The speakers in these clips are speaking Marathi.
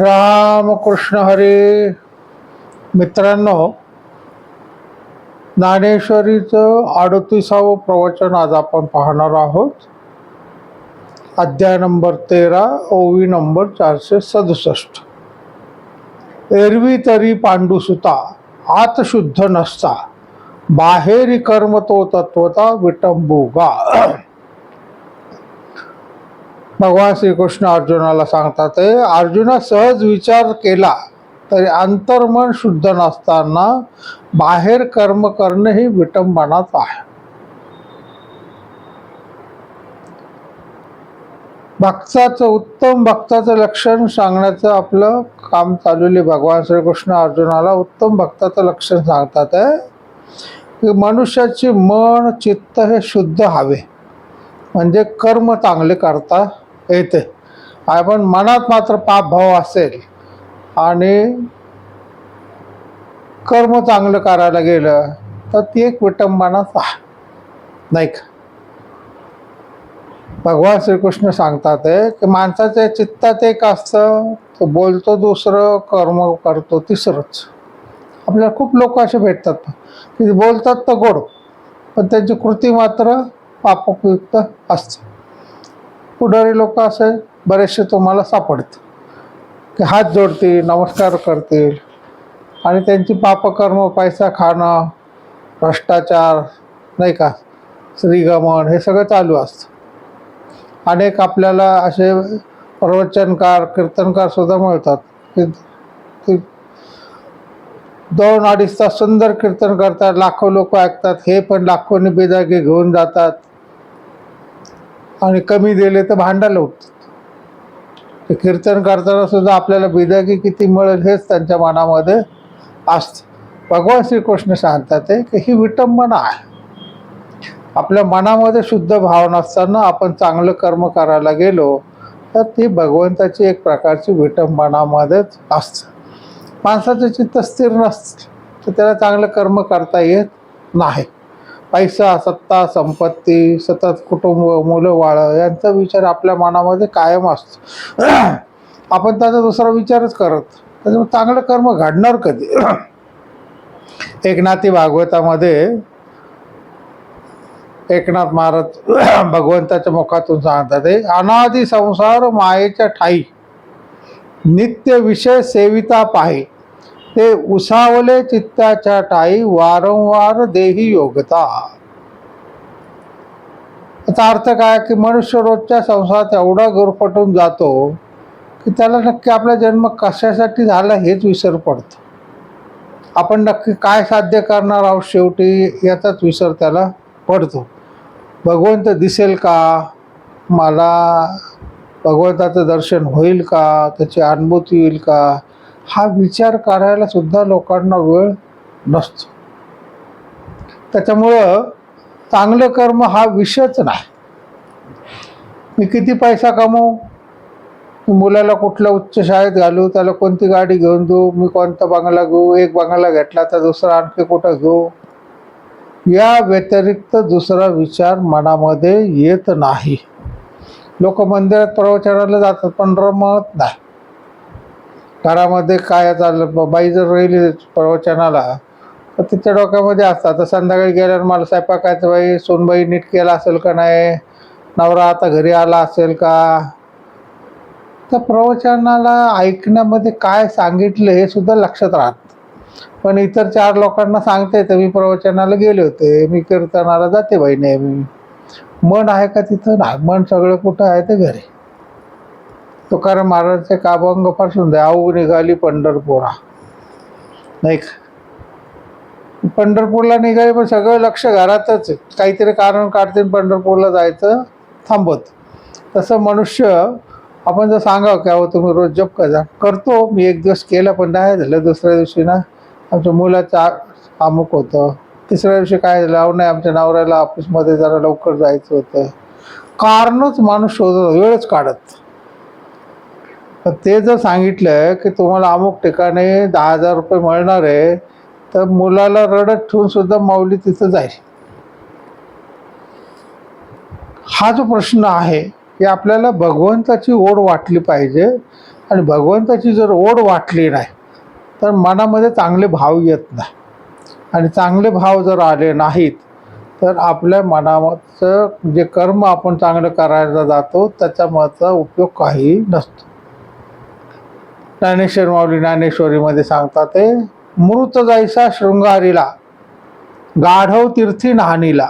रामकृष्ण हरी. मित्रांनो ज्ञानेश्वरीचं अडतीसावं प्रवचन आज आपण पाहणार आहोत. अध्याय नंबर तेरा ओवी नंबर चारशे सदुसष्ट. एरवी तरी पांडुसुता आत शुद्ध नसता. बाहेरी कर्म तो तत्वता विटंबुगा. भगवान श्रीकृष्ण अर्जुनाला सांगतात अर्जुना सहज विचार केला तरी अंतर्मन शुद्ध नसताना बाहेर कर्म करणे ही विटंबनाच आहे. भक्ताचं उत्तम भक्ताचं लक्षण सांगण्याचं आपलं काम चालवले भगवान श्रीकृष्ण अर्जुनाला उत्तम भक्ताचं लक्षण सांगतात आहे की मनुष्याची मन चित्त हे शुद्ध हवे. म्हणजे कर्म चांगले करता येते. आपण मनात मात्र पाप भाव असेल आणि कर्म चांगलं करायला गेलं तर ती एक विटंबनाच आहे नाही का? भगवान श्रीकृष्ण सांगतात आहे की माणसाच्या चित्तात एक असतं तो बोलतो दुसरं कर्म करतो तिसरंच. आपल्याला खूप लोक असे भेटतात की बोलतात तर गोड पण त्यांची कृती मात्र पापयुक्त असते. पुढारी लोक असे बरेचसे तुम्हाला सापडत की हात जोडतील नमस्कार करतील आणि त्यांची पापकर्म पैसा खाणं भ्रष्टाचार नाही का श्रीगमन हे सगळं चालू असतं. अनेक आपल्याला असे प्रवचनकार कीर्तनकार सुद्धा मिळतात. की दोन अडीच तास सुंदर कीर्तन करतात लाखो लोक ऐकतात हे पण लाखोनी बेदागे घेऊन जातात. आणि कमी दिले तर भांडायला उठतात कीर्तन करताना सुद्धा आपल्याला बिदागी किती मिळेल हेच त्यांच्या मनामध्ये असतं. भगवान श्रीकृष्ण सांगतात की ही विटंबना आहे. आपल्या मनामध्ये शुद्ध भाव नसताना आपण चांगलं कर्म करायला गेलो तर ती भगवंताची एक प्रकारची विटंबनामध्येच असतं. माणसाचं चित्त स्थिर नसतं तर त्याला चांगलं कर्म करता येत नाही. पैसा सत्ता संपत्ती सतत कुटुंब मुलं बाळं यांचा विचार आपल्या मनामध्ये कायम असतो. आपण त्याचा दुसरा विचारच करत त्याच्यामुळे चांगलं कर्म घडणार कधी? एकनाथी भागवतामध्ये एकनाथ महाराज भगवंताच्या मुखातून सांगतात "हे अनादि संसार मायेच्या ठाई. नित्य विषय सेविता पाहि. ते उसावले चित्ताच्या टाई वारंवार देही योगता. याचा अर्थ काय की मनुष्य रोजच्या संसारात एवढा गुरफटून जातो की त्याला नक्की आपला जन्म कशासाठी झाला हेच विसर पडतो. आपण नक्की काय साध्य करणार आहोत शेवटी याचाच विसर त्याला पडतो. भगवंत दिसेल का? मला भगवंताचं दर्शन होईल का? त्याची अनुभूती होईल का? हा विचार करायला सुद्धा लोकांना वेळ नसतो. त्याच्यामुळं चांगलं कर्म हा विषयच नाही. मी किती पैसा कमवू? मी मुलाला कुठल्या उच्च शाळेत घालू? त्याला कोणती गाडी घेऊन देऊ? मी कोणता बंगला घेऊ? एक बंगला घेतला तर दुसरा आणखी कुठं घेऊ? या व्यतिरिक्त दुसरा विचार मनामध्ये येत नाही. लोक मंदिरात प्रवचनाला जातात पण रमत नाही. घरामध्ये काय चाललं? बाई जर राहिली प्रवचनाला तर तिच्या डोक्यामध्ये असतात तर संध्याकाळी गेल्यावर मला स्वयंपाकायचं बाई सोनबाई नीट केला असेल का नाही? नवरा आता घरी आला असेल का? तर प्रवचनाला ऐकण्यामध्ये काय सांगितलं हे सुद्धा लक्षात राहत पण इतर चार लोकांना सांगते तर मी प्रवचनाला गेले होते मी कीर्तनाला जाते बाई नेहमी. मन आहे का तिथं? ना मन सगळं कुठं आहे ते घरी. तुकाराम महाराजचे काबंगपासून आऊ निघाली पंढरपुरा. नाही का? पंढरपूरला निघाली पण सगळं लक्ष घरातच काहीतरी कारण काढते पंढरपूरला जायचं थांबत. तसं मनुष्य आपण जर सांगावं की अहो तुम्ही रोज जप करा. करतो मी एक दिवस केलं पण नाही झालं. दुसऱ्या दिवशी ना आमच्या मुलाचं अमुक होतं. तिसऱ्या दिवशी काय झालं? अहो नाही आमच्या नवऱ्याला ऑफिसमध्ये जरा लवकर जायचं होतं. कारणच माणूस शोधत वेळच काढत. तर ते जर सांगितलं की तुम्हाला अमुक ठिकाणी दहा हजार रुपये मिळणार आहे तर मुलाला रडत ठेवूनसुद्धा माऊली तिथं जाईल. हा जो प्रश्न आहे की आपल्याला भगवंताची ओढ वाटली पाहिजे. आणि भगवंताची जर ओढ वाटली नाही तर मनामध्ये चांगले भाव येत नाही. आणि चांगले भाव जर आले नाहीत तर आपल्या मनाचं जे कर्म आपण चांगलं करायला जातो त्याच्यामधचा उपयोग काही नसतो. ज्ञानेश्वर माऊली ज्ञानेश्वरीमध्ये सांगतात ते मृत जायचा शृंगारीला गाढव तीर्थी नहानीला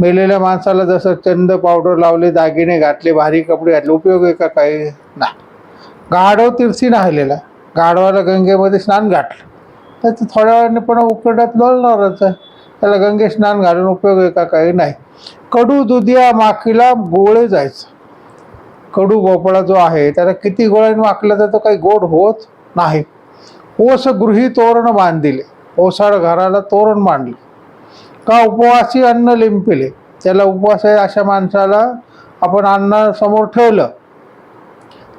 मेलेल्या माणसाला जसं चंद पावडर लावले दागिने घातले भारी कपडे घातले उपयोग आहे का काही नाही गाढव तीर्थी नाहिलेला गाढवाला गंगेमध्ये स्नान घातलं. त्याचं थोड्या वेळाने पण उकडत लोळणारच आहे. त्याला गंगे स्नान घालून उपयोग आहे का काही नाही. कडू दुधिया माखीला गोळे जायचं. कडू भोपळा जो आहे त्याला किती गोळ्याने वाकला तर तो काही गोड होत नाही. ओस गृही तोरण बांधिले. ओसाड घराला तोरण बांधले का उपवासी अन्न लिंपिले? त्याला उपवास आहे अशा माणसाला आपण अन्नासमोर ठेवलं.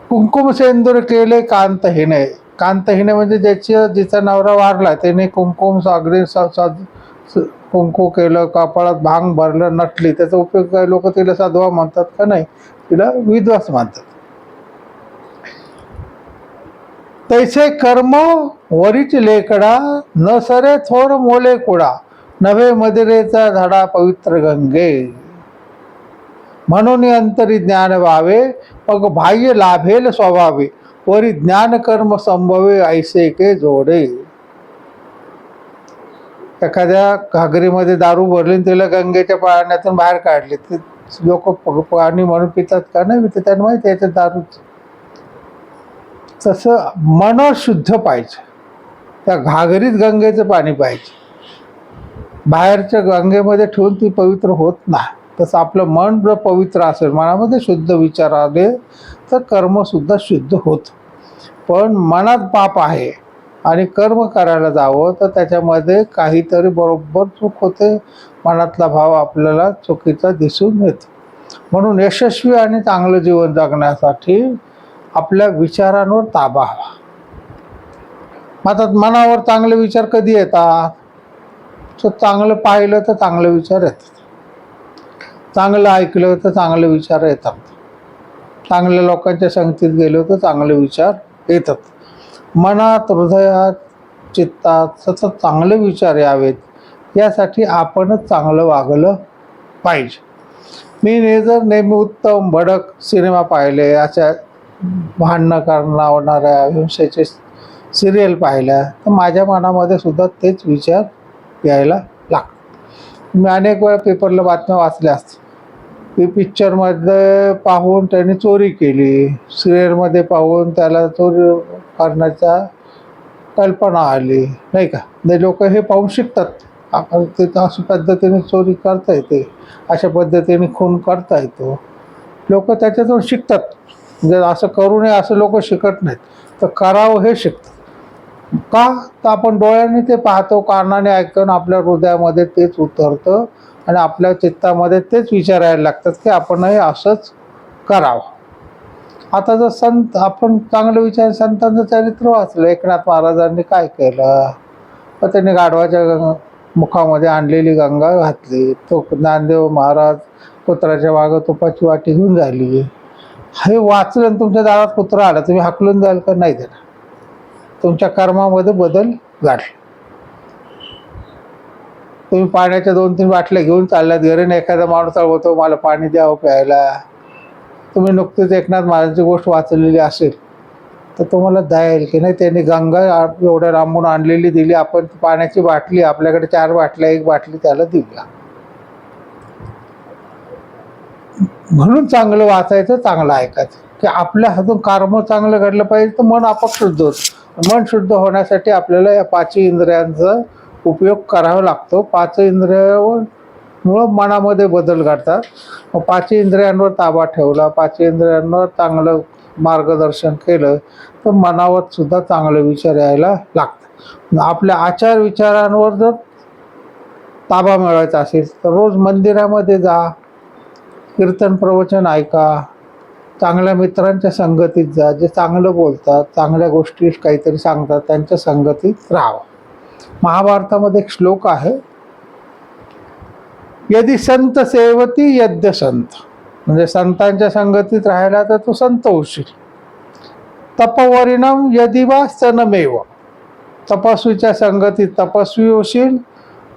कुंकुम सेंदूर केले कांतहीने. कांतहीने म्हणजे ज्याच्या जिचा नवरा वारला त्याने कुंकुम सागरी सा साध कुंकू केलं कपाळात भांग भरलं नटली. त्याचा उपयोग काय लोक तिला साधवा म्हणतात का नाही? तिला विद्वास मानतात. तैसे कर्म वरीच लेकडा न सरे थोर मोले कुडा नवे मदिरेचा झाडा पवित्र गंगे. म्हणून अंतरी ज्ञान व्हावे मग बाह्य लाभेल स्वभावे वरी ज्ञान कर्म संभवे ऐसे के जोडे. एखाद्या घागरीमध्ये दारू भरली तिला गंगेच्या पाण्यातून बाहेर काढले ते लोक पाणी म्हणून पितात का नाही? पितात त्यांना माहिती आहे याच्यात दारूच तसं मन शुद्ध पाहिजे. त्या घागरीत गंगेचं पाणी पाहिजे. बाहेरच्या गंगेमध्ये ठेवून ती पवित्र होत नाही. तसं आपलं मन जर पवित्र असेल मनामध्ये शुद्ध विचार आले तर कर्मसुद्धा शुद्ध होतं. पण मनात पाप आहे. आणि कर्म करायला जावं तर त्याच्यामध्ये काहीतरी बरोबर चूक होते. मनातला भाव आपल्याला चुकीचा दिसून येतो. म्हणून यशस्वी आणि चांगलं जीवन जगण्यासाठी आपल्या विचारांवर ताबा हवा. मात्र मनावर चांगले विचार कधी येतात? तर चांगलं पाहिलं तर चांगले विचार येतात. चांगलं ऐकलं तर चांगले विचार येतात. चांगल्या लोकांच्या संगतीत गेलो तर चांगले विचार येतात. मनात हृदयात चित्तात सतत चांगले विचार यावेत. यासाठी आपणच चांगलं वागलं पाहिजे. मी ने जर नेहमी उत्तम भडक सिनेमा पाहिले अशा भांडणं करणाऱ्या हिंसेचे सिरियल पाहिल्या तर माझ्या मनामध्ये सुद्धा तेच विचार यायला लागतात मी अनेक वेळा पेपरला बातम्या वाचल्या असतात. की पिक्चरमध्ये पाहून त्यांनी चोरी केली सिरियलमध्ये पाहून त्याला चोरी करण्याचा कल्पना आली नाही का? नाही लोक हे पाहून शिकतात. आपण ते तर अशा पद्धतीने चोरी करता येते अशा पद्धतीने खून करता येतो. लोक त्याच्यातून शिकतात. जर असं करू नये असं लोक शिकत नाहीत तर करावं हे शिकतात. का? तर आपण डोळ्याने ते पाहतो कानाने ऐकतो आपल्या हृदयामध्ये तेच उतरतं आणि आपल्या चित्तामध्ये तेच विचारायला लागतात की आपणही असंच करावं. आता जर संत आपण चांगलं विचार संतांचं चरित्र वाचलं एकनाथ महाराजांनी काय केलं? मग त्यांनी गाढवाच्या मुखामध्ये आणलेली गंगा घातली. तो ज्ञानदेव महाराज कुत्राच्या मागं तुपाची वाटी घेऊन झाली. हे वाचलं आणि तुमच्या दारात कुत्रा आला तुम्ही हाकलून जाल का? नाही देणार. तुमच्या कर्मामध्ये बदल घडले. तुम्ही पाण्याच्या दोन तीन बाटल्या घेऊन चालल्यात घरी एखादा माणूस होतो मला पाणी द्यावं हो प्यायला. तुम्ही नुकतीच एकनाथ महाराजांची गोष्ट वाचलेली असेल तर तुम्हाला द्याल की नाही? त्यांनी गंगा एवढ्या लांबून आणलेली दिली. आपण पाण्याची बाटली आपल्याकडे चार बाटल्या एक बाटली त्याला दिल्या. म्हणून चांगलं वाचायचं चांगलं ऐकायचं. की आपल्या हातून कर्म चांगलं घडलं पाहिजे तर मन आपोआप शुद्ध होतं. मन शुद्ध होण्यासाठी आपल्याला या पाचही इंद्रियांचा उपयोग करावा लागतो. पाच इंद्रियावर मुळं मनामध्ये बदल घडतात. मग पाच इंद्रियांवर ताबा ठेवला पाच इंद्रियांवर चांगलं मार्गदर्शन केलं तर मनावर सुद्धा चांगले विचार यायला लागतात. आपल्या आचार विचारांवर जर ताबा मिळवायचा असेल तर रोज मंदिरामध्ये जा कीर्तन प्रवचन ऐका चांगल्या मित्रांच्या संगतीत जा जे चांगलं बोलतात चांगल्या गोष्टी काहीतरी सांगतात त्यांच्या संगतीत राहावं महाभारतामध्ये एक श्लोक आहे यदि संत सेवती यद्य संत. म्हणजे संतांच्या संगतीत राहिला तर तू संत होशील तपवरिणम यदि वा सनमेव. तपस्वीच्या संगतीत तपस्वी होशील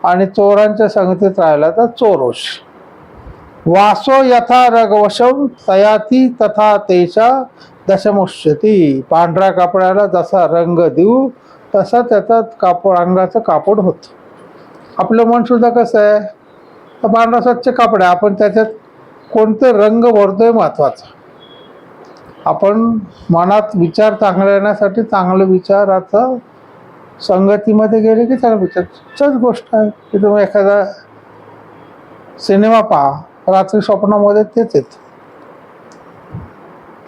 आणि चोरांच्या संगतीत राहिला तर चोर होशील वासो यथा रगवशम तयाती तथा तेचा दशमुष्यती. पांढऱ्या कपड्याला जसा रंग देऊ तसा त्याचा कापड अंगाचं कापड होतं. आपलं मन सुद्धा कसं आहे? तर पांढरा स्वच्छ कापड आहे. आपण त्याच्यात कोणते रंग भरतो आहे महत्त्वाचा आपण मनात विचार चांगले येण्यासाठी चांगले विचाराचं संगतीमध्ये गेले की चांगलं विचार. गोष्ट आहे की तुम्ही एखादा सिनेमा पहा. रात्री स्वप्नामध्ये तेच येत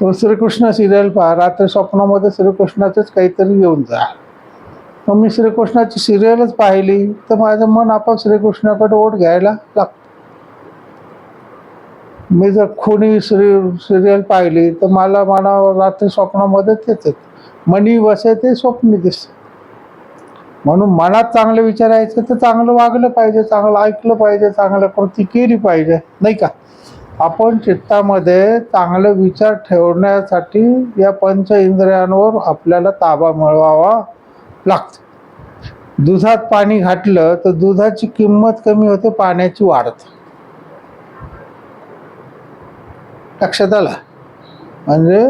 तुम्ही श्रीकृष्ण सिरियल पहा. रात्री स्वप्नामध्ये श्रीकृष्णाचेच काहीतरी येऊन जा. मग मी श्रीकृष्णाची सिरियलच पाहिली. तर माझं मन आपण श्रीकृष्णाकडे ओढ घ्यायला लागतं. मी जर खुनी श्री सिरियल पाहिली तर मला मला रात्री स्वप्नामध्ये तेच येत. मनी वसे ते स्वप्न दिसत. म्हणून मनात चांगलं विचारायचं तर चांगलं वागलं पाहिजे चांगलं ऐकलं पाहिजे चांगलं कृती केली पाहिजे नाही का? आपण चित्तामध्ये चांगले विचार ठेवण्यासाठी या पंच इंद्रियांवर आपल्याला ताबा मिळवावा लागतो. दुधात पाणी घातलं तर दुधाची किंमत कमी होते पाण्याची वाढते लक्षात आला? म्हणजे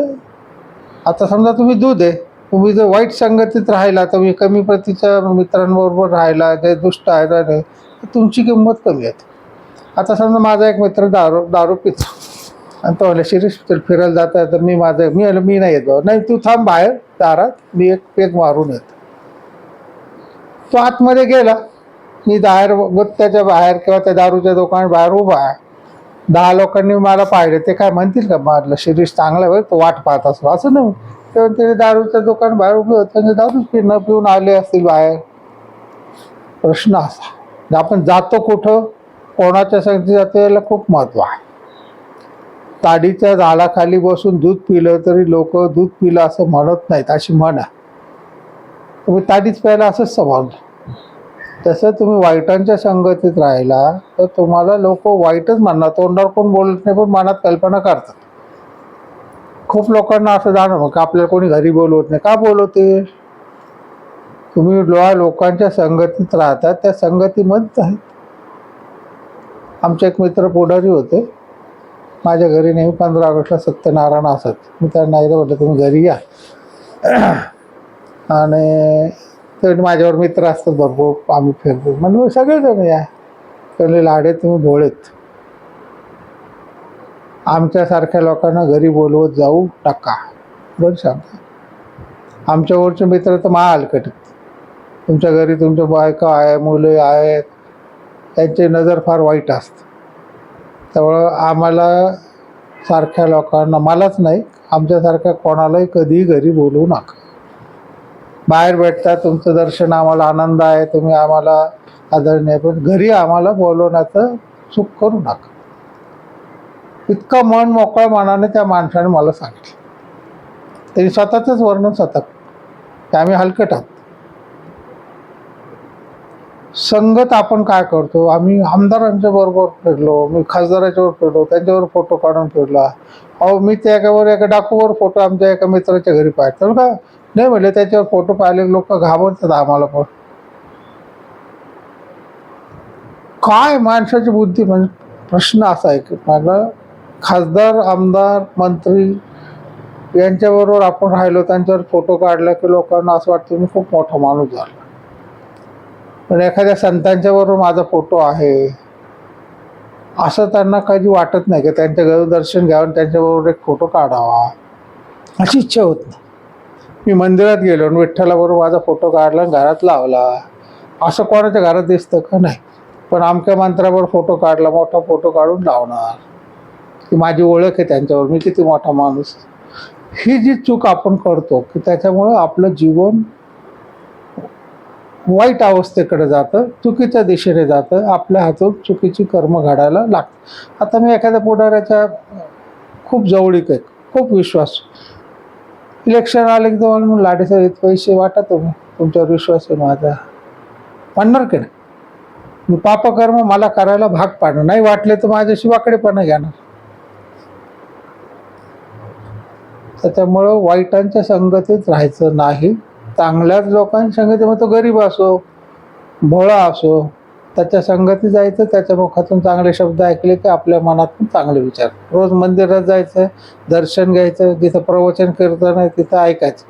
आता समजा तुम्ही दूध आहे तुम्ही जर वाईट संगतीत राहिला तुम्ही कमी प्रतीच्या मित्रांबरोबर राहिला जे दुष्ट आहे तर नाही, तर तुमची किंमत कमी येते आता समजा माझा एक मित्र दारू दारू पितो. आणि तो म्हणला शिरीष फिरायला जात आहे तर मी माझं मी आलं मी नाही येतो नाही तू थांब बाहेर दारात मी एक पेग मारून येतो. तो आतमध्ये गेला. मी बाहेर गुत्त्याच्या बाहेर किंवा त्या दारूच्या दुकानात बाहेर उभा आहे. दहा लोकांनी मला पाहिलं. ते काय म्हणतील का? मारलं शिरीष चांगला होईल तो वाट पाहत असतो. असं नाही. तेव्हा ते दारूच्या दुकान बाहेर उभे होते त्यांनी दारू पिणं पिऊन आले असतील बाहेर. प्रश्न असा आपण जातो कुठं? कोणाच्या संगती जातो याला खूप महत्त्व आहे. ताडीच्या झाडाखाली बसून दूध पिलं तरी लोक दूध पिलं असं म्हणत नाहीत अशी म्हण आहे. तुम्ही ताडीच प्यायला असंच समजलं तसं तुम्ही वाईटांच्या संगतीत राहिला तर तुम्हाला लोक वाईटच म्हणणार. तोंडावर कोण बोलत नाही पण मनात कल्पना करतात. खूप लोकांना असं जाणवं का आपल्याला कोणी घरी बोलवत नाही. का बोलवते? तुम्ही लोकांच्या संगतीत राहतात त्या संगतीमध्येच आहेत. आमचे एक मित्र पुढारी होते. माझ्या घरी नेहमी पंधरा ऑगस्टला सत्यनारायण असत मी त्यांना एकदा म्हटलं तुम्ही घरी या. आणि ते माझ्यावर मित्र असतात भरपूर आम्ही फिरतो. म्हणून सगळेजण या. त्यांनी लाडे तुम्ही भोळेत. आमच्यासारख्या लोकांना घरी बोलवत जाऊ टाका बरं सांगता आमच्यावरचे मित्र तर महालकट तुमच्या घरी तुमच्या बायका आहे मुले आहेत. त्यांची नजर फार वाईट असते. त्यामुळं आम्हाला सारख्या लोकांना मलाच नाही आमच्यासारख्या कोणालाही कधीही घरी बोलवू नका. बाहेर भेटता तुमचं दर्शन आम्हाला आनंद आहे तुम्ही आम्हाला आदरणीय पण घरी आम्हाला बोलवण्याचं चूक करू नका. इतकं मन मोकळ्या मनाने त्या माणसाने मला सांगितलं. तरी स्वतःचंच वर्णन स्वतः की आम्ही हलकट आहोत. संगत आपण काय करतो? आम्ही आमदारांच्या बरोबर फिरलो मी खासदाराच्यावर फिरलो त्यांच्यावर फोटो काढून फिरला. अहो मी त्या एकावर एका डाकूवर फोटो आमच्या एका मित्राच्या घरी पाहतो का? नाही म्हटलं त्याच्यावर फोटो पाहिले लोक घाबरतात आम्हाला पण. काय माणसाची बुद्धी म्हणजे प्रश्न असा आहे की मला खासदार आमदार मंत्री यांच्याबरोबर आपण राहिलो त्यांच्यावर फोटो काढला की लोकांना असं वाटतं मी खूप मोठा माणूस झाला. पण एखाद्या संतांच्या बरोबर माझा फोटो आहे. असं त्यांना काही वाटत नाही की त्यांच्या घरी दर्शन घ्यावं त्यांच्याबरोबर एक फोटो काढावा. अशी इच्छा होत नाही. मी मंदिरात गेलो आणि विठ्ठलाबरोबर माझा फोटो काढला आणि घरात लावला. असं कोणाच्या घरात दिसतं का नाही? पण आमच्या मंत्रावर फोटो काढला मोठा फोटो काढून लावणार. की माझी ओळख आहे त्यांच्यावर मी किती मोठा माणूस ही जी चूक आपण करतो की त्याच्यामुळं आपलं जीवन वाईट अवस्थेकडे जातं चुकीच्या दिशेने जातं आपल्या हातून चुकीची कर्म घडायला लागतं. आता मी एखाद्या पुढाऱ्याच्या खूप जवळीक आहे खूप विश्वास. इलेक्शन आले की तुम्हाला म्हणून लाडेसाहेब पैसे वाटा तुम्ही तुमच्यावर विश्वास आहे माझा. म्हणणार की नाही? मी पापकर्म मला करायला भाग पाडणार. नाही वाटले तर माझ्याशी वाकडेपणा घेणार त्याच्यामुळं वाईटांच्या संगतीत राहायचं नाही. चांगल्याच लोकांच्या संगती तो गरीब असो भोळा असो त्याच्या संगती जायचं त्याच्या मुखातून चांगले शब्द ऐकले की आपल्या मनातून चांगले विचार. रोज मंदिरात जायचं दर्शन घ्यायचं जिथं प्रवचन कीर्तन आहे तिथं ऐकायचं.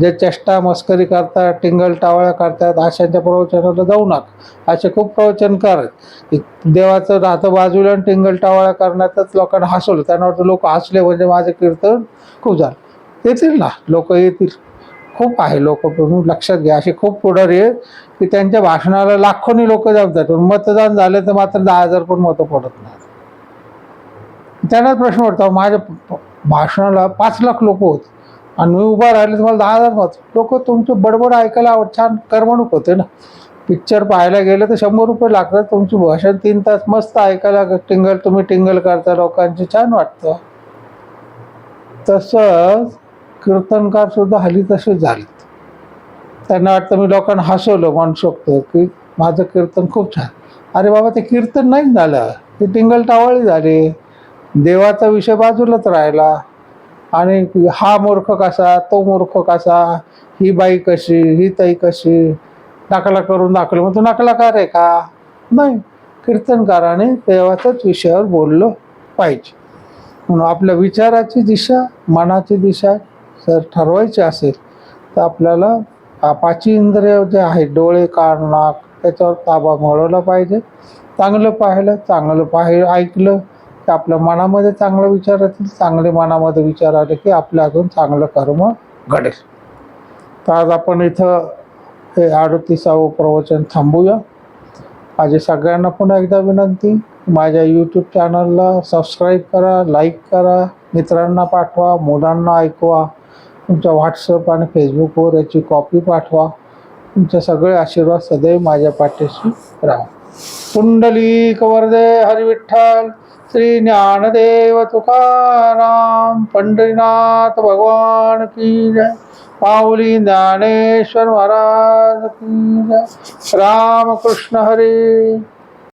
जे चेष्टा मस्करी करतात टिंगल टावळ्या करतात अशांच्या प्रवचनाला जाऊ नका. असे खूप प्रवचनकार आहेत. देवाचं राहतं बाजूला आणि टिंगल टावळ्या करण्यातच लोकांना हसवलं. त्यांना वाटतं लोक हसले म्हणजे माझं कीर्तन खूप झालं. येतील ना. लोक येतील. खूप आहे लोक तुम्ही लक्षात घ्या. असे खूप पुढारी आहेत की त्यांच्या भाषणाला लाखोनी लोक जमतात. पण मतदान झालं तर मात्र दहा हजार पण मतं पडत नाही. त्यांनाच प्रश्न पडतो माझ्या भाषणाला पाच लाख लोक होते आणि मी उभा राहिले तुम्हाला दहा हजार मत. लोक तुमचे बडबड ऐकायला आवड छान करमणूक होते ना. पिक्चर पाहायला गेलं तर शंभर रुपये लागतात. तुमची भाषण तीन तास मस्त ऐकायला टिंगल तुम्ही टिंगल करता लोकांचे छान वाटतं. तसंच कीर्तनकार सुद्धा हल्ली तसे झालेत. त्यांना वाटतं मी लोकांना हसवलं म्हणू शकतो की माझं कीर्तन खूप छान. अरे बाबा ते कीर्तन नाही झालं. ते टिंगल टावळी झाले. देवाचा विषय बाजूलाच राहिला. आणि हा मूर्ख कसा तो मूर्ख कसा ही बाई कशी ही ताई कशी? नकला करून दाखवलं. मग तू नकलाकार आहे का? नाही. कीर्तनकाराने देवाच्याच विषयावर बोललं पाहिजे. म्हणून आपल्या विचाराची दिशा मनाची दिशा जर ठरवायचे असेल तर आपल्याला पाची इंद्रिय जे आहेत डोळे कान नाक त्याच्यावर ताबा मिळवला पाहिजे. चांगलं पाहिलं चांगलं पाहि ऐकलं की आपल्या मनामध्ये चांगलं विचार येतील चांगले मनामध्ये विचार आले की आपल्या अजून चांगलं कर्म घडेल. तर आज आपण इथं हे अडतीसावं प्रवचन थांबूया. माझी सगळ्यांना पुन्हा एकदा विनंती माझ्या यूट्यूब चॅनलला सबस्क्राईब करा लाईक करा मित्रांना पाठवा मुलांना ऐकवा. तुमच्या व्हॉट्सअप आणि फेसबुकवर याची कॉपी पाठवा. तुमचे सगळे आशीर्वाद सदैव माझ्या पाठीशी राहा. कुंडली कवर्दे हरिविठ्ठल श्री ज्ञानदेव तुकाराम पंढरीनाथ भगवान की जय. माऊली ज्ञानेश्वर महाराज की जय. रामकृष्ण हरी.